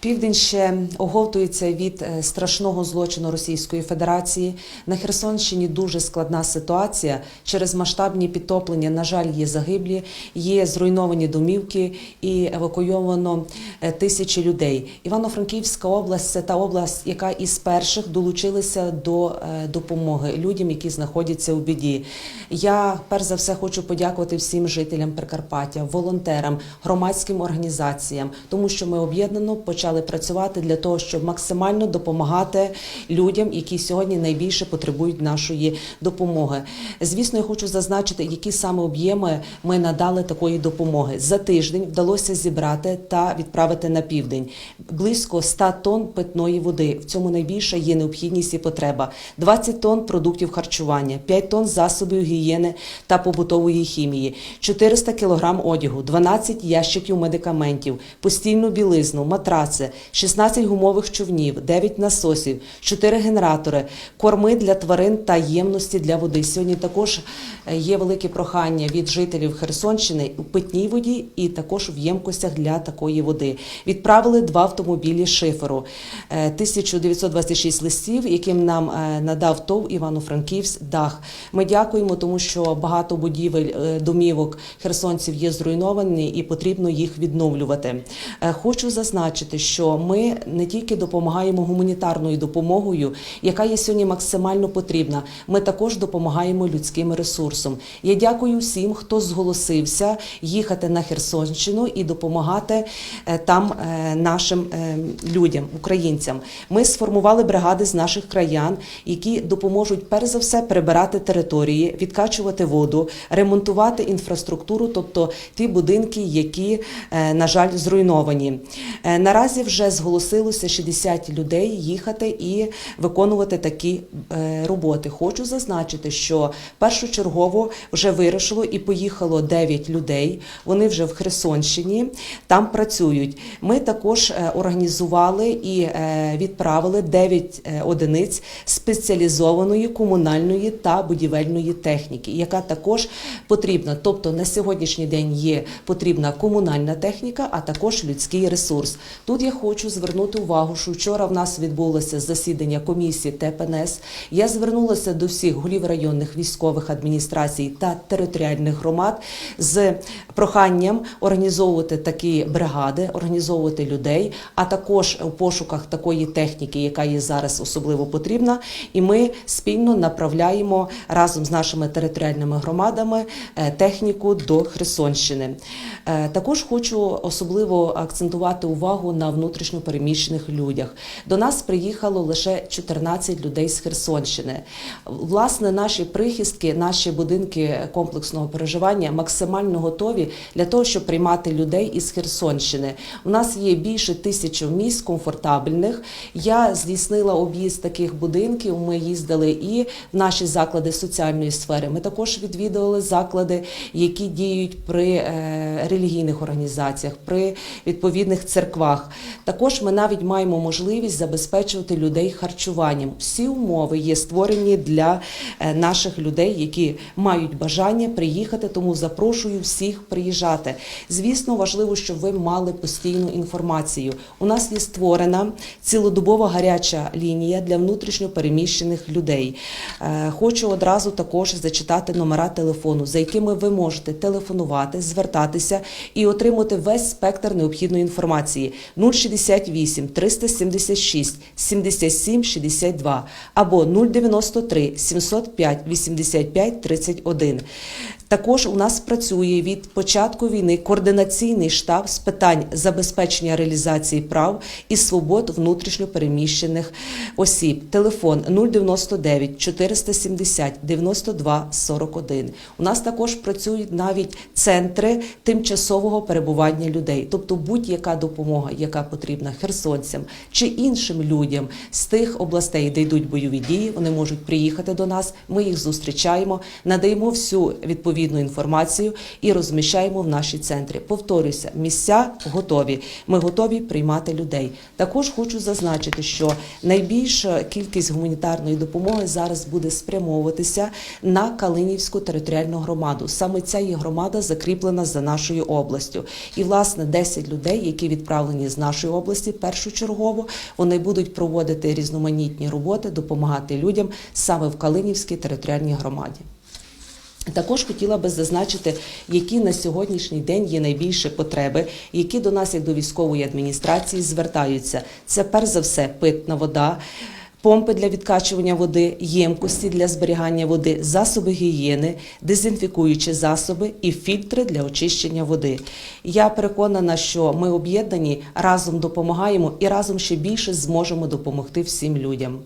Південь ще оговтується від е, страшного злочину Російської Федерації. На Херсонщині дуже складна ситуація. Через масштабні підтоплення, на жаль, є загиблі, є зруйновані домівки і евакуйовано е, тисячі людей. Івано-Франківська область це та область, яка із перших долучилася до е, допомоги людям, які знаходяться у біді. Я перш за все хочу подякувати всім жителям Прикарпаття, волонтерам, громадським організаціям, тому що ми об'єднано почали працювати для того, щоб максимально допомагати людям, які сьогодні найбільше потребують нашої допомоги. Звісно, я хочу зазначити, які саме об'єми ми надали такої допомоги. За тиждень вдалося зібрати та відправити на південь близько 100 тонн питної води. В цьому найбільша є необхідність і потреба. 20 тонн продуктів харчування, 5 тонн засобів гігієни та побутової хімії, 400 кілограм одягу, 12 ящиків медикаментів, постільну білизну, матраци, 16 гумових човнів, 9 насосів, 4 генератори, корми для тварин та ємності для води. Сьогодні також е, є велике прохання від жителів Херсонщини у питній воді і також в ємкостях для такої води. Відправили два автомобілі шиферу, Е, 1926 листів, яким нам е, надав ТОВ Івано-Франківськ дах. Ми дякуємо, тому що багато будівель е, домівок херсонців є зруйновані і потрібно їх відновлювати. Е, Хочу зазначити, що ми не тільки допомагаємо гуманітарною допомогою, яка є сьогодні максимально потрібна. Ми також допомагаємо людським ресурсом. Я дякую всім, хто зголосився їхати на Херсонщину і допомагати е, там е, нашим е, людям, українцям. Ми сформували бригади з наших краян, які допоможуть перш за все прибирати території, відкачувати воду, ремонтувати інфраструктуру, тобто ті будинки, які, на жаль, зруйновані. Е, Наразі вже зголосилося 60 людей їхати і виконувати такі е, роботи. Хочу зазначити, що першочергово вже вирішило і поїхало 9 людей. Вони вже в Херсонщині там працюють. Ми також е, організували і е, відправили 9 е, одиниць спеціалізованої комунальної та будівельної техніки, яка також потрібна. Тобто на сьогоднішній день є потрібна комунальна техніка, а також людський ресурс. Тут я хочу звернути увагу, що вчора в нас відбулося засідання комісії ТПНС. Я звернулася до всіх голів районних військових адміністрацій та територіальних громад з проханням організовувати такі бригади, організовувати людей, а також у пошуках такої техніки, яка є зараз особливо потрібна. І ми спільно направляємо разом з нашими територіальними громадами е, техніку до Херсонщини. Е, Також хочу особливо акцентувати увагу на внутрішньо переміщених людях. До нас приїхало лише 14 людей з Херсонщини. Власне, наші прихистки, наші будинки комплексного переживання максимально готові для того, щоб приймати людей із Херсонщини. У нас є більше тисячі місць комфортабельних. Я здійснила об'їзд таких будинків. Ми їздили і в наші заклади соціальної сфери. Ми також відвідували заклади, які діють при е, релігійних організаціях, при відповідних церквах. Також ми навіть маємо можливість забезпечувати людей харчуванням. Всі умови є створені для е, наших людей, які мають бажання приїхати. Тому запрошую всіх приїжджати. Звісно, важливо, щоб ви мали постійну інформацію. У нас є створена цілодобова гаряча лінія для внутрішньо переміщених людей. Е, Хочу одразу також зачитати номера телефону, за якими ви можете телефонувати, звертатися і отримати весь спектр необхідної інформації 068 376 77 62 або 093 705 85 31. Також у нас працює від початку війни координаційний штаб з питань забезпечення реалізації прав і свобод внутрішньо переміщених осіб. Телефон 099 470 92 41. У нас також працюють навіть центри тимчасового перебування людей, тобто будь-яка допомога, яка потрібна херсонцям чи іншим людям з тих областей, де йдуть бойові дії, вони можуть приїхати до нас. Ми їх зустрічаємо, надаємо всю відповідну відповідну інформацію і розміщаємо в наші центри. Повторюся, місця готові. Ми готові приймати людей. Також хочу зазначити, що найбільша кількість гуманітарної допомоги зараз буде спрямовуватися на Калинівську територіальну громаду. Саме ця є громада закріплена за нашою областю. І власне 10 людей, які відправлені з нашої області, першочергово вони будуть проводити різноманітні роботи, допомагати людям саме в Калинівській територіальній громаді. Також хотіла би зазначити, які на сьогоднішній день є найбільші потреби, які до нас, як до військової адміністрації, звертаються. Це перш за все питна вода. Помпи для відкачування води, ємкості для зберігання води, засоби гігієни, дезінфікуючі засоби і фільтри для очищення води. Я переконана, що ми об'єднані разом допомагаємо і разом ще більше зможемо допомогти всім людям.